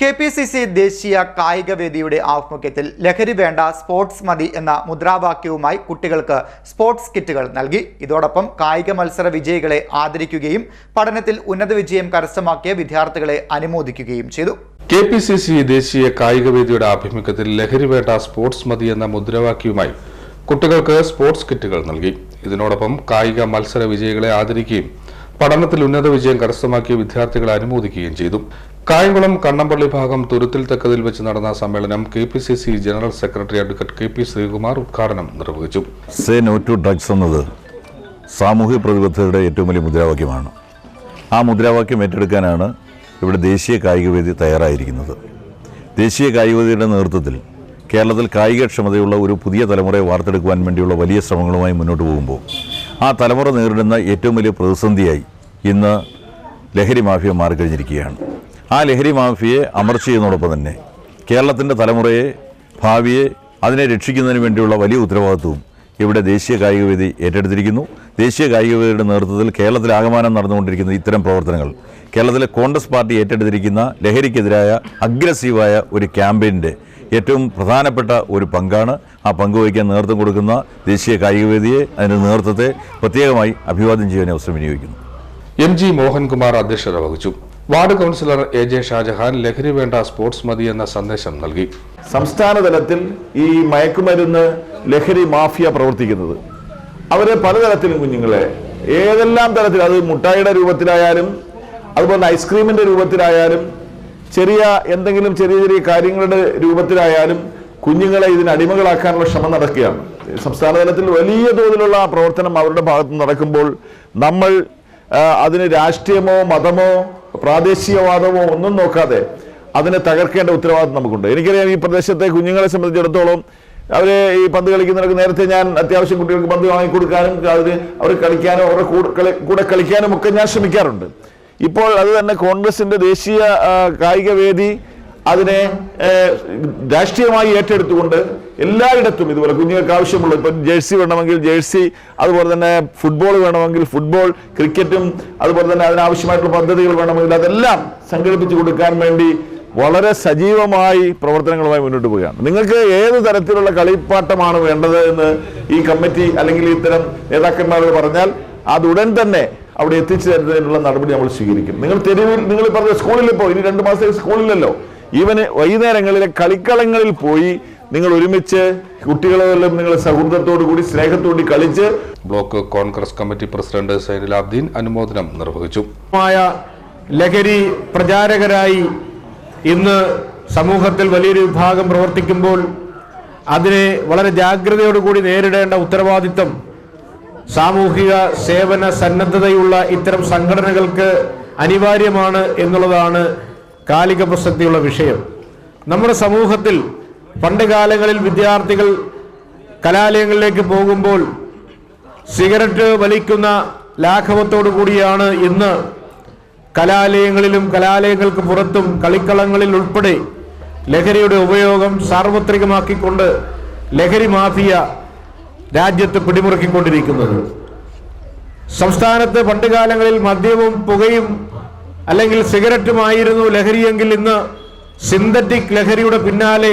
K P C C ദേശീയ കായിക വേദിയുടെ ആഭിമുഖ്യത്തിൽ ലഹരി വേണ്ട സ്പോർട്സ് മതി എന്ന മുദ്രാവാക്യവുമായി കുട്ടികൾക്ക് സ്പോർട്സ് കിറ്റുകൾ നൽകി. ഇതോടൊപ്പം കായിക മത്സര വിജയികളെ ആദരിക്കുകയും പഠനത്തിൽ ഉന്നത വിജയം കരസ്ഥമാക്കിയ വിദ്യാർത്ഥികളെ അനുമോദിക്കുകയും ചെയ്തു. കെ പി സി സി ദേശീയ കായികവേദിയുടെ ആഭിമുഖ്യത്തിൽ ലഹരി വേണ്ട സ്പോർട്സ് മതി എന്ന മുദ്രാവാക്യവുമായി കുട്ടികൾക്ക് സ്പോർട്സ് കിറ്റുകൾ നൽകി. ഇതിനോടൊപ്പം കായിക മത്സര വിജയികളെ ആദരിക്കുകയും പഠനത്തിൽ ഉന്നത വിജയം കരസ്ഥമാക്കിയ വിദ്യാർത്ഥികളെ അനുമോദിക്കുകയും ചെയ്തു. കായംകുളം കണ്ണമ്പള്ളി ഭാഗം തുരുത്തിൽ തെക്കതിൽ വെച്ച് നടന്ന സമ്മേളനം K P C C general secretary advocate K P Sreekumar ഉദ്ഘാടനം നിർവഹിച്ചു. സേ നോ ടു ഡ്രഗ്സ് എന്നത് സാമൂഹ്യ പ്രതിബദ്ധതയുടെ ഏറ്റവും വലിയ മുദ്രാവാക്യമാണ്. ആ മുദ്രാവാക്യം ഏറ്റെടുക്കാനാണ് ഇവിടെ ദേശീയ കായികവേദി തയ്യാറായിരിക്കുന്നത്. ദേശീയ കായികവേദിയുടെ നേതൃത്വത്തിൽ കേരളത്തിൽ കായികക്ഷമതയുള്ള ഒരു പുതിയ തലമുറയെ വാർത്തെടുക്കുവാൻ വേണ്ടിയുള്ള വലിയ ശ്രമങ്ങളുമായി മുന്നോട്ട് പോകുമ്പോൾ ആ തലമുറ നേരിടുന്ന ഏറ്റവും വലിയ പ്രതിസന്ധിയായി ഇന്ന് ലഹരി മാഫിയ മാറിക്കഴിഞ്ഞിരിക്കുകയാണ്. ആ ലഹരി മാഫിയെ അമർച്ച ചെയ്യുന്നതോടൊപ്പം തന്നെ കേരളത്തിന്റെ തലമുറയെ ഭാവിയെ അതിനെ രക്ഷിക്കുന്നതിന് വേണ്ടിയുള്ള വലിയ ഉത്തരവാദിത്വവും ഇവിടെ ദേശീയ കായികവേദി ഏറ്റെടുത്തിരിക്കുന്നു. ദേശീയ കായികവേദിയുടെ നേതൃത്വത്തിൽ കേരളത്തിൽ ആകമാനം നടന്നുകൊണ്ടിരിക്കുന്ന ഇത്തരം പ്രവർത്തനങ്ങൾ കേരളത്തിലെ കോൺഗ്രസ് പാർട്ടി ഏറ്റെടുത്തിരിക്കുന്ന ലഹരിക്കെതിരായ അഗ്രസീവായ ഒരു ക്യാമ്പയിന്റെ ഏറ്റവും പ്രധാനപ്പെട്ട ഒരു പങ്കാണ്. ആ പങ്ക് വഹിക്കാൻ നേതൃത്വം കൊടുക്കുന്ന ദേശീയ കായികവേദിയെ അതിന്റെ നേതൃത്വത്തെ പ്രത്യേകമായി അഭിവാദ്യം ചെയ്യാൻ അവസരം വിനിയോഗിക്കുന്നു. എം ജി മോഹൻകുമാർ അധ്യക്ഷത വഹിച്ചു. Ward councillor A J Shajahan ലഹരി വേണ്ട സ്പോർട്സ് മതി എന്ന സന്ദേശം നൽകി. സംസ്ഥാന തലത്തിൽ ഈ മയക്കുമരുന്ന് ലഹരി മാഫിയ പ്രവർത്തിക്കുന്നത്. അവരെ പലതരത്തിലും കുഞ്ഞുങ്ങളെ ഏതെല്ലാം തരത്തിൽ അത് മുട്ടായിയുടെ രൂപത്തിലായാലും അതുപോലെ ഐസ്ക്രീമിന്റെ രൂപത്തിലായാലും ചെറിയ എന്തെങ്കിലും ചെറിയ ചെറിയ കാര്യങ്ങളുടെ രൂപത്തിലായാലും കുഞ്ഞുങ്ങളെ ഇതിന് അടിമകളാക്കാനുള്ള ശ്രമം നടക്കുകയാണ്. സംസ്ഥാന തലത്തിൽ വലിയ തോതിലുള്ള പ്രവർത്തനം അവരുടെ ഭാഗത്ത് നടക്കുമ്പോൾ നമ്മൾ അതിന് രാഷ്ട്രീയമോ മതമോ പ്രാദേശികവാദമോ ഒന്നും നോക്കാതെ അതിനെ തകർക്കേണ്ട ഉത്തരവാദിത്വം നമുക്കുണ്ട്. എനിക്കറിയാം ഈ പ്രദേശത്തെ കുഞ്ഞുങ്ങളെ സംബന്ധിച്ചിടത്തോളം അവർ ഈ പന്ത് കളിക്കുന്നവർക്ക് നേരത്തെ ഞാൻ അത്യാവശ്യം കുട്ടികൾക്ക് പന്ത് വാങ്ങിക്കൊടുക്കാനും അതിന് അവർ കളിക്കാനും അവരുടെ കൂടെ കളിക്കാനും ഒക്കെ ഞാൻ ശ്രമിക്കാറുണ്ട്. ഇപ്പോൾ അത് തന്നെ കോൺഗ്രസിന്റെ ദേശീയ കായികവേദി കായിക വേദി അതിനെ രാഷ്ട്രീയമായി ഏറ്റെടുത്തുകൊണ്ട് എല്ലായിടത്തും ഇതുപോലെ കുഞ്ഞുങ്ങൾക്ക് ആവശ്യമുള്ള ഇപ്പം ജേഴ്സി വേണമെങ്കിൽ ജേഴ്സി അതുപോലെ തന്നെ ഫുട്ബോൾ വേണമെങ്കിൽ ഫുട്ബോൾ ക്രിക്കറ്റും അതുപോലെ തന്നെ അതിനാവശ്യമായിട്ടുള്ള പദ്ധതികൾ വേണമെങ്കിൽ അതെല്ലാം സംഘടിപ്പിച്ചു കൊടുക്കാൻ വേണ്ടി വളരെ സജീവമായി പ്രവർത്തനങ്ങളുമായി മുന്നോട്ട് പോവുകയാണ്. നിങ്ങൾക്ക് ഏത് തരത്തിലുള്ള കളിപ്പാട്ടമാണ് വേണ്ടത് എന്ന് ഈ കമ്മിറ്റി അല്ലെങ്കിൽ ഇത്തരം നേതാക്കന്മാരോട് പറഞ്ഞാൽ അതുടൻ തന്നെ അവിടെ എത്തിച്ചു തരുന്നതിനുള്ള നടപടി നമ്മൾ സ്വീകരിക്കും. നിങ്ങൾ തെരുവിൽ നിങ്ങൾ പറഞ്ഞ സ്കൂളിൽ പോയി ഇനി രണ്ട് മാസത്തേക്ക് സ്കൂളിലല്ലോ ഈവന് വൈകുന്നേരങ്ങളിലെ കളിക്കളങ്ങളിൽ പോയി നിങ്ങൾ ഒരുമിച്ച് കുട്ടികളെല്ലാം നിങ്ങൾ സൗഹൃദത്തോടു കൂടി സ്നേഹത്തോടി കളിച്ച് block Congress committee president Zainulabdeen അനുമോദനം നിർവഹിച്ചു. ലഹരി പ്രചാരകരായി ഇന്ന് സമൂഹത്തിൽ വലിയൊരു വിഭാഗം പ്രവർത്തിക്കുമ്പോൾ അതിനെ വളരെ ജാഗ്രതയോടുകൂടി നേരിടേണ്ട ഉത്തരവാദിത്തം സാമൂഹിക സേവന സന്നദ്ധതയുള്ള ഇത്തരം സംഘടനകൾക്ക് അനിവാര്യമാണ് എന്നുള്ളതാണ് കാലിക പ്രസക്തിയുള്ള വിഷയം. നമ്മുടെ സമൂഹത്തിൽ പണ്ട് കാലങ്ങളിൽ വിദ്യാർത്ഥികൾ കലാലയങ്ങളിലേക്ക് പോകുമ്പോൾ സിഗരറ്റ് വലിക്കുന്ന ലാഘവത്തോടു കൂടിയാണ് ഇന്ന് കലാലയങ്ങളിലും കലാലയങ്ങൾക്ക് പുറത്തും കളിക്കളങ്ങളിൽ ഉൾപ്പെടെ ലഹരിയുടെ ഉപയോഗം സാർവത്രികമാക്കിക്കൊണ്ട് ലഹരി മാഫിയ രാജ്യത്ത് പിടിമുറുക്കിക്കൊണ്ടിരിക്കുന്നത്. സംസ്ഥാനത്ത് പണ്ടുകാലങ്ങളിൽ മദ്യവും പുകയും അല്ലെങ്കിൽ സിഗരറ്റുമായിരുന്നു ലഹരിയെങ്കിൽ ഇന്ന് സിന്തറ്റിക് ലഹരിയുടെ പിന്നാലെ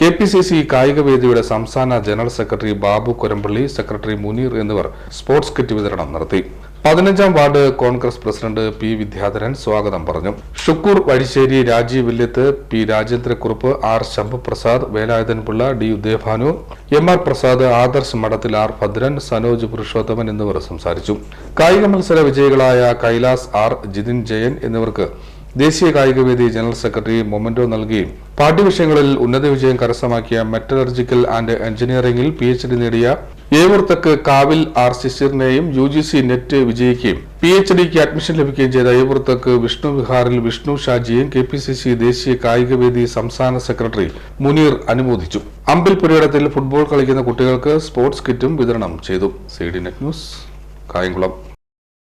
കെ പി സി സി കായിക വേദിയുടെ സംസ്ഥാന general secretary Babu Korampally secretary Muneer എന്നിവർ സ്പോർട്സ് കിറ്റ് വിതരണം നടത്തി. പതിനഞ്ചാം ward Congress president P Vidyadharan സ്വാഗതം പറഞ്ഞു. Shukkur Vazhissery Rajeev Vilyath P Rajendrakurup R Shambhuprasad Velayudhanpillai D Udayabhanu M R Prasad Adarsh Madathil R Bhadran Sanoj Purushothaman എന്നിവർ സംസാരിച്ചു. കായിക മത്സര വിജയികളായ കൈലാസ് ആർ ജിതിൻ ജയൻ എന്നിവർക്ക് ദേശീയ കായികവേദി ജനറൽ സെക്രട്ടറി മൊമന്റോ നൽകുകയും പാഠ്യവിഷയങ്ങളിൽ ഉന്നത വിജയം കരസ്ഥമാക്കിയ മെറ്റലർജിക്കൽ ആൻഡ് എഞ്ചിനീയറിംഗിൽ പി എച്ച് ഡി നേടിയ ഏവൂർത്തക്ക് കാവിൽ ആർ ശിശിറിനെയും യു ജി സി നെറ്റ് വിജയിക്കുകയും പി എച്ച് ഡിക്ക് അഡ്മിഷൻ ലഭിക്കുകയും ചെയ്ത ഏവൂർത്തക്ക് വിഷ്ണു വിഹാറിൽ വിഷ്ണു ഷാജിയെയും കെ പി സി സി ദേശീയ കായികവേദി സംസ്ഥാന സെക്രട്ടറി മുനീർ അനുമോദിച്ചു. അമ്പിൽ പുരയിടത്തിൽ ഫുട്ബോൾ കളിക്കുന്ന കുട്ടികൾക്ക് സ്പോർട്സ് കിറ്റും വിതരണം ചെയ്തു. C D net news Kayamkulam.